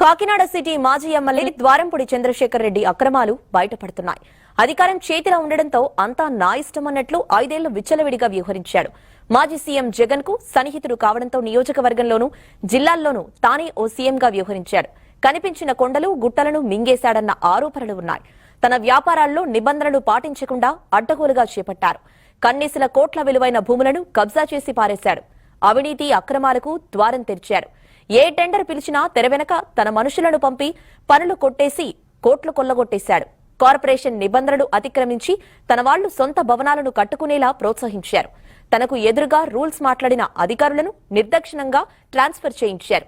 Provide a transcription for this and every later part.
Kakinada city మాజీ MLA Dwarampudi Chandrasekhar Reddy అక్రమాలు బయటపడుతున్నాయి. అధికారం చేతిలో ఉండడంతో అంతా నా ఇష్టమన్నట్లు ఐదేళ్ళు విచ్చలవిడిగా వ్యవహరించాడు. మాజీ సీఎం జగన్కు సన్నిహితుడు కావడంతో నియోజకవర్గంలోనూ జిల్లాల్లోనూ తానే ఓ సీఎంగా వ్యవహరించాడు. కనిపించిన కొండలు గుట్టలను మింగేశాడన్న ఆరోపణలు ఉన్నాయి. తన వ్యాపారాల్లో నిబంధనలు పాటించకుండా అడ్డగోలుగా చేపట్టారు. కన్నీసిన కోట్ల విలువైన భూములను కబ్జా చేసి పారేశాడు. అవినీతి అక్రమాలకు ద్వారం తెరిచాడు ఏ టెండర్ పిలిచినా తెర వెనక తన మనుషులను పంపి పనులు కొట్టేసి కోట్లు కొల్లగొట్టేశాడు. కార్పొరేషన్ నిబంధనలు అతిక్రమించి తన వాళ్ళు సొంత భవనాలను కట్టుకునేలా ప్రోత్సహించారు. తనకు ఎదురుగా రూల్స్ మాట్లాడిన అధికారులను నిర్దక్షిణంగా ట్రాన్స్ఫర్ చేయించారు.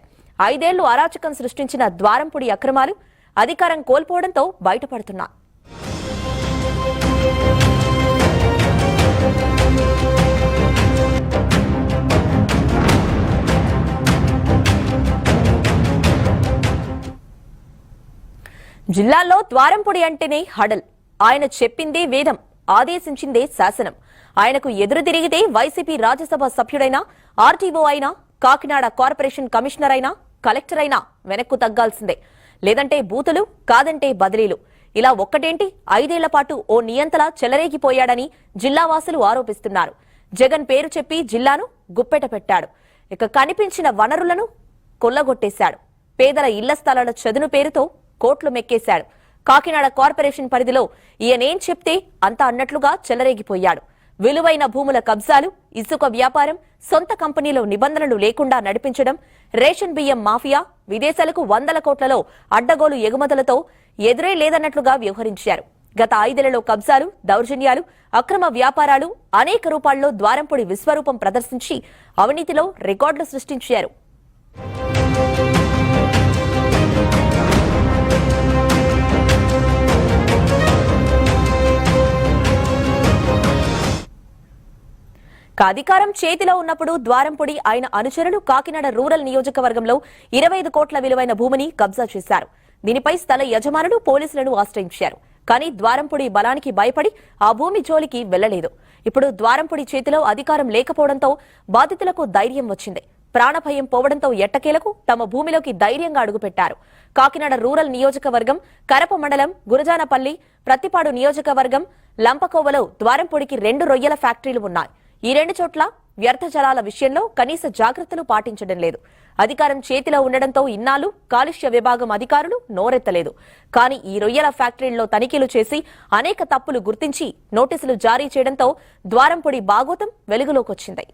ఐదేళ్ళు అరాచకం సృష్టించిన ద్వారంపుడి అక్రమాలు అధికారం కోల్పోవడంతో బయటపడుతున్నారు జిల్లాల్లో ద్వారంపొడి అంటేనే హడల్. ఆయన చెప్పిందే వేదం ఆదేశించిందే శాసనం. ఆయనకు ఎదురు తిరిగితే వైసీపీ రాజ్యసభ సభ్యుడైనా ఆర్టీఓ అయినా కాకినాడ కార్పొరేషన్ కమిషనర్ అయినా కలెక్టర్ అయినా వెనక్కు తగ్గాల్సిందే. లేదంటే బూతులు కాదంటే బదిలీలు. ఇలా ఒక్కటేంటి? ఐదేళ్ళ పాటు ఓ నియంతలా చెలరేగిపోయాడని జిల్లావాసులు ఆరోపిస్తున్నారు. జగన్ పేరు చెప్పి జిల్లాను గుప్పెట పెట్టాడు. ఇక కనిపించిన వనరులను కొల్లగొట్టేశాడు. పేదల ఇళ్ళ స్థలాల చదును పేరుతో కోట్లు మెక్కేశాడు. కాకినాడ కార్పొరేషన్ పరిధిలో ఈయనేం చెప్తే అంత అన్నట్లుగా చెలరేగిపోయాడు. విలువైన భూముల కబ్జాలు ఇసుక వ్యాపారం సొంత కంపెనీలో నిబంధనలు లేకుండా నడిపించడం రేషన్ బియ్యం మాఫియా విదేశాలకు వందల కోట్లలో అడ్డగోలు ఎగుమతులతో ఎదురే లేదన్నట్లుగా వ్యవహరించారు. గత ఐదేళ్ళలో కబ్జాలు దౌర్జన్యాలు అక్రమ వ్యాపారాలు అనేక రూపాల్లో ద్వారంపొడి విశ్వరూపం ప్రదర్శించి అవినీతిలో రికార్డులు సృష్టించారు. అధికారం చేతిలో ఉన్నప్పుడు ద్వారంపొడి ఆయన అనుచరులు కాకినాడ రూరల్ నియోజకవర్గంలో ఇరవై ఐదు కోట్ల విలువైన భూమిని కబ్జా చేశారు. దీనిపై స్థల యజమానులు పోలీసులను ఆశ్రయించారు. కానీ ద్వారంపొడి బలానికి భయపడి ఆ భూమి జోలికి వెళ్ళలేదు ఇప్పుడు ద్వారంపొడి చేతిలో అధికారం లేకపోవడంతో బాధితులకు ధైర్యం వచ్చింది. ప్రాణభయం పోవడంతో ఎట్టకేలకు తమ భూమిలోకి ధైర్యంగా అడుగుపెట్టారు. కాకినాడ రూరల్ నియోజకవర్గం కరప మండలం గురజానపల్లి ప్రత్తిపాడు నియోజకవర్గం లంపకోవలో ద్వారంపొడికి రెండు రొయ్యల ఫ్యాక్టరీలు ఉన్నాయి. ఈ రెండు చోట్ల వ్యర్థ జలాల విషయంలో కనీస జాగ్రత్తలు పాటించడం లేదు. అధికారం చేతిలో ఉండడంతో ఇన్నాళ్ళు కాలుష్య విభాగం అధికారులు నోరెత్తలేదు. కానీ ఈ రొయ్యల ఫ్యాక్టరీల్లో తనిఖీలు చేసి అనేక తప్పులు గుర్తించి నోటీసులు జారీ చేయడంతో ద్వారంపొడి బాగోతం వెలుగులోకొచ్చింది.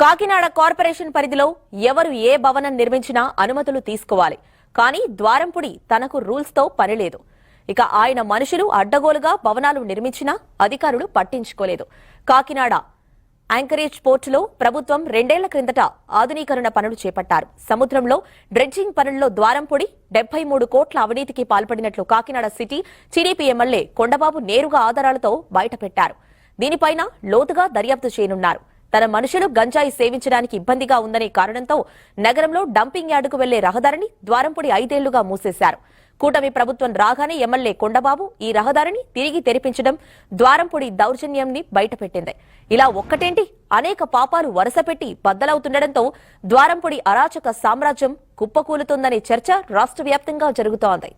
కాకినాడ కార్పొరేషన్ పరిధిలో ఎవరు ఏ భవనం నిర్మించినా అనుమతులు తీసుకోవాలి. కానీ ద్వారంపుడి తనకు రూల్స్తో పనిలేదు ఇక ఆయన మనుషులు అడ్డగోలుగా భవనాలు నిర్మించినా అధికారులు పట్టించుకోలేదు. కాకినాడ యాంకరేజ్ పోర్టులో ప్రభుత్వం రెండేళ్ళ క్రిందట ఆధునీకరణ పనులు చేపట్టారు. సముద్రంలో డ్రెడ్జింగ్ పనుల్లో ద్వారంపొడి డెబ్బై మూడు కోట్ల అవినీతికి పాల్పడినట్లు Kakinada city TDP MLA Kondababu నేరుగా ఆధారాలతో బయటపెట్టారు. దీనిపైన లోతుగా దర్యాప్తు చేయనున్నారు. తన మనుషులు గంజాయి సేవించడానికి ఇబ్బందిగా ఉందనే కారణంతో నగరంలో డంపింగ్ యార్డుకు వెళ్ళే రహదారిని ద్వారంపొడి ఐదేళ్ళుగా మూసేశారు. కూటమి ప్రభుత్వం రాగానే ఎమ్మెల్యే కొండబాబు ఈ రహదారిని తిరిగి తెరిపించడం ద్వారంపొడి దౌర్జన్యంని బయటపెట్టింది. ఇలా ఒక్కటేంటి? అనేక పాపాలు వరుసపెట్టి బద్దలవుతుండటంతో ద్వారంపొడి అరాచక సామ్రాజ్యం కుప్పకూలుతుందనే చర్చ రాష్ట్ర వ్యాప్తంగా జరుగుతోంది.